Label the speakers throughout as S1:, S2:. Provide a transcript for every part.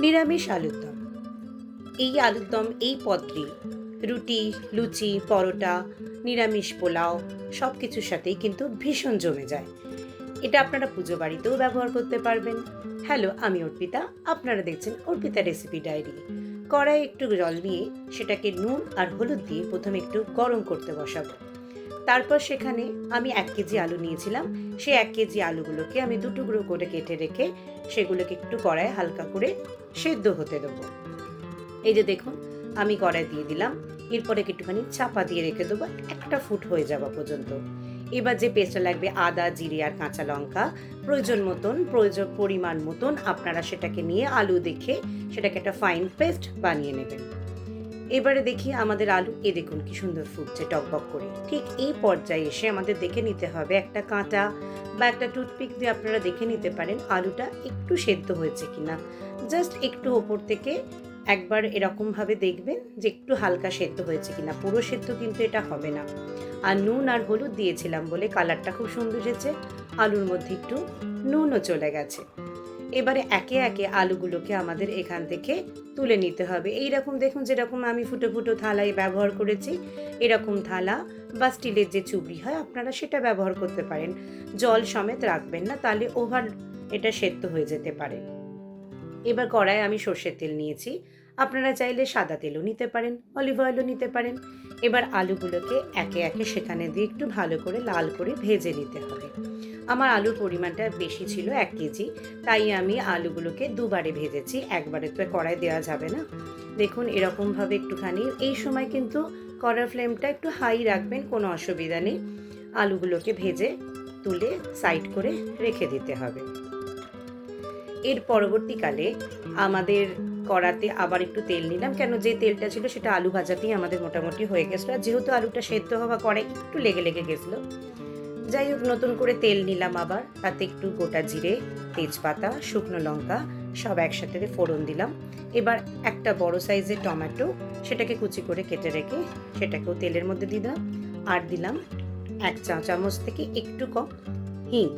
S1: নিরামিষ আলুর দম এই আলুর দম এই পদটি, রুটি, লুচি, পরোটা, নিরামিষ পোলাও সব কিছুর সাথেই কিন্তু ভীষণ জমে যায়। এটা আপনারা পুজো বাড়িতেও ব্যবহার করতে পারবেন। হ্যালো, আমি অর্পিতা। আপনারা দেখছেন অর্পিতা রেসিপি ডায়েরি। কড়াই একটু জল নিয়ে সেটাকে নুন আর হলুদ দিয়ে প্রথমে একটু গরম করতে বসাবো। তারপর সেখানে আমি এক কেজি আলু নিয়েছিলাম। সেই এক কেজি আলুগুলোকে আমি দু টুকরো করে কেটে রেখে সেগুলোকে একটু কড়ায় হালকা করে সেদ্ধ হতে দেবো। এই যে দেখুন, আমি কড়াই দিয়ে দিলাম। এরপরে একটুখানি চাপা দিয়ে রেখে দেবো। একটা ফুট হয়ে যাওয়া পর্যন্ত। এবার যে পেস্টটা লাগবে, আদা, জিরে আর কাঁচা লঙ্কা, প্রয়োজন মতন প্রয়োজন পরিমাণ মতন আপনারা সেটাকে নিয়ে আলু দেখে সেটাকে একটা ফাইন পেস্ট বানিয়ে নেবেন। এবারে দেখি আমাদের আলু এ দেখুন, কি সুন্দর ফুটছে টকবক করে। ঠিক এই পর্যায়ে এসে আমাদের দেখে নিতে হবে একটা কাঁটা বা একটা টুথপিক দিয়ে আপনারা দেখে নিতে পারেন আলুটা একটু সেদ্ধ হয়েছে কিনা। জাস্ট একটু ওপর থেকে একবার এরকমভাবে দেখবেন যে একটু হালকা সেদ্ধ হয়েছে কিনা। পুরো সেদ্ধ কিন্তু এটা হবে না। আর নুন আর হলুদ দিয়েছিলাম বলে কালারটা খুব সুন্দর এসেছে। আলুর মধ্যে একটু নুনও চলে গেছে। এবারে একে একে আলুগুলোকে আমাদের এখান থেকে তুলে নিতে হবে। এই রকম দেখুন যেরকম আমি ফুটো ফুটো থালায় ব্যবহার করেছি, এরকম থালা বা স্টিলের যে চুবড়ি হয় আপনারা সেটা ব্যবহার করতে পারেন। জল সমেত রাখবেন না, তাহলে ওভার এটা সেদ্ধ হয়ে যেতে পারে। এবার কড়ায় আমি সর্ষের তেল নিয়েছি। আপনারা চাইলে সাদা তেলও নিতে পারেন, অলিভ অয়েলও নিতে পারেন। এবার আলুগুলোকে একে একে সেখানে দিয়ে একটু ভালো করে লাল করে ভেজে নিতে হবে। আমার আলুর পরিমাণটা বেশি ছিল এক কেজি, তাই আমি আলুগুলোকে দুবারে ভেজেছি, একবারে তো কড়াই দেওয়া যাবে না। দেখুন এরকমভাবে একটুখানি, এই সময় কিন্তু কড়ার ফ্লেমটা একটু হাই রাখবেন, কোনো অসুবিধা নেই। আলুগুলোকে ভেজে তুলে সাইড করে রেখে দিতে হবে। এর পরবর্তীকালে আমাদের কড়াতে আবার একটু তেল নিলাম। কেন যে তেলটা ছিল সেটা আলু ভাজাতেই আমাদের মোটামুটি হয়ে গেছিল। আর যেহেতু আলুটা সেদ্ধ হওয়া কড়াই একটু লেগে লেগে গেছিল, যাই হোক নতুন করে তেল নিলাম আবার। তাতে একটু গোটা জিরে, তেজপাতা, শুকনো লঙ্কা সব একসাথে ফোড়ন দিলাম। এবার একটা বড় সাইজের টমেটো সেটাকে কুচি করে কেটে রেখে সেটাকেও তেলের মধ্যে দিলাম। আর দিলাম এক চা চামচ থেকে একটু কম হিং।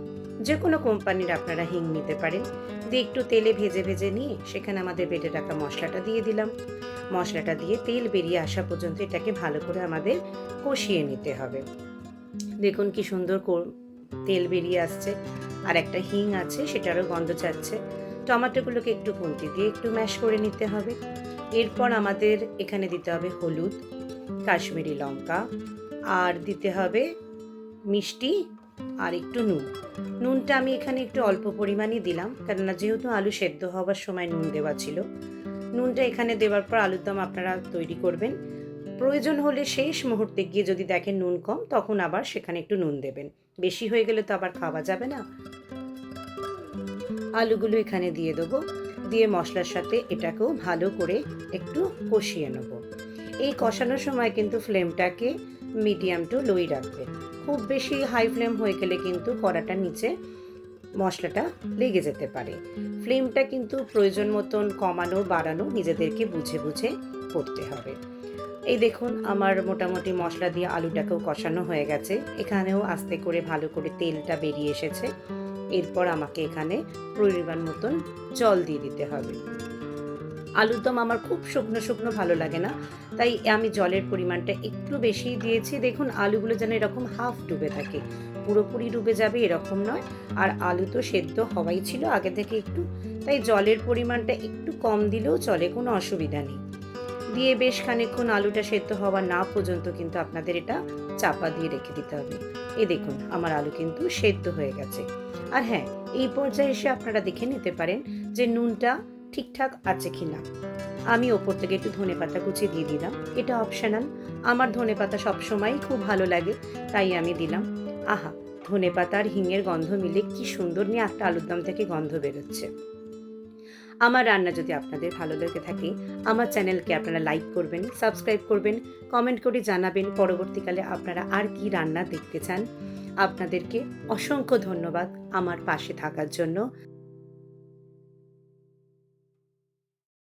S1: যে কোনো কোম্পানির আপনারা হিং নিতে পারেন। দিয়ে একটু তেলে ভেজে ভেজে নিয়ে সেখানে আমাদের বেটে রাখা মশলাটা দিয়ে দিলাম। মশলাটা দিয়ে তেল বেরিয়ে আসা পর্যন্ত এটাকে ভালো করে আমাদের কষিয়ে নিতে হবে। দেখুন কি সুন্দর তেল বেরিয়ে আসছে। আর একটা হিং আছে, সেটারও গন্ধ ছাড়ছে টমাটোগুলোকে একটু খুন্তি দিয়ে একটু ম্যাশ করে নিতে হবে। এরপর আমাদের এখানে দিতে হবে হলুদ, কাশ্মীরি লঙ্কা, আর দিতে হবে মিষ্টি আর একটু নুন। নুনটা আমি এখানে একটু অল্প পরিমাণই দিলাম, কেননা যেহেতু আলু সেদ্ধ হওয়ার সময় নুন দেওয়া ছিল, নুনটা এখানে দেওয়ার পর আলুর দম আপনারা তৈরি করবেন। প্রয়োজন হলে শেষ মুহূর্তে গিয়ে যদি দেখেন নুন কম, তখন আবার সেখানে একটু নুন দেবেন। বেশি হয়ে গেলে তো আবার খাওয়া যাবে না। আলুগুলো এখানে দিয়ে দেবো, দিয়ে মশলার সাথে এটাকেও ভালো করে একটু কষিয়ে নেব। এই কষানোর সময় কিন্তু ফ্লেমটাকে মিডিয়াম টু লোই রাখবেন। খুব বেশি হাই ফ্লেম হয়ে গেলে কিন্তু কড়াটা নিচে মশলাটা লেগে যেতে পারে। ফ্লেমটা কিন্তু প্রয়োজন মতন কমানো, বাড়ানো নিজেদেরকে বুঝে বুঝে করতে হবে। এই দেখুন, আমার মোটামুটি মশলা দিয়ে আলুটাকেও কষানো হয়ে গেছে। এখানেও আস্তে করে ভালো করে তেলটা বেরিয়ে এসেছে। এরপর আমাকে এখানে পরিমাণ মতন জল দিয়ে দিতে হবে। আলুর দম আমার খুব শুকনো শুকনো ভালো লাগে না। তাই আমি জলের পরিমাণটা একটু বেশি দিয়েছি। দেখুন, আলুগুলো যেন এরকম হাফ ডুবে থাকে। পুরোপুরি ডুবে যাবে এরকম নয়। আর আলু তো সেদ্ধ হওয়াই ছিল আগে থেকে একটু। তাই জলের পরিমাণটা একটু কম দিলেও চলে, কোনো অসুবিধা নেই। দিয়ে বেশ খানিকক্ষণ আলুটা সেদ্ধ হওয়া না পর্যন্ত কিন্তু আপনাদের এটা চাপা দিয়ে রেখে দিতে হবে। এ দেখুন, আমার আলু কিন্তু সেদ্ধ হয়ে গেছে। আর হ্যাঁ এই পর্যায়ে এসে আপনারা দেখে নিতে পারেন যে নুনটা ঠিকঠাক আছে কিনা। আমি ওপর থেকে একটু ধনে পাতা কুচি দিয়ে দিলাম। এটা অপশনাল আমার ধনে পাতা সবসময়ই খুব ভালো লাগে, তাই আমি দিলাম। আহা ধনে পাতা আর হিঙের গন্ধ মিলে কি সুন্দর নিয়ে একটা আলুর দম থেকে গন্ধ বেরোচ্ছে। আমার রান্না যদি আপনাদের ভালো লেগে থাকে, আমার চ্যানেলকে আপনারা লাইক করবেন সাবস্ক্রাইব করবেন কমেন্ট করে জানাবেন পরবর্তীকালে আপনারা আর কি রান্না দেখতে চান। আপনাদেরকে অসংখ্য ধন্যবাদ আমার পাশে থাকার জন্য।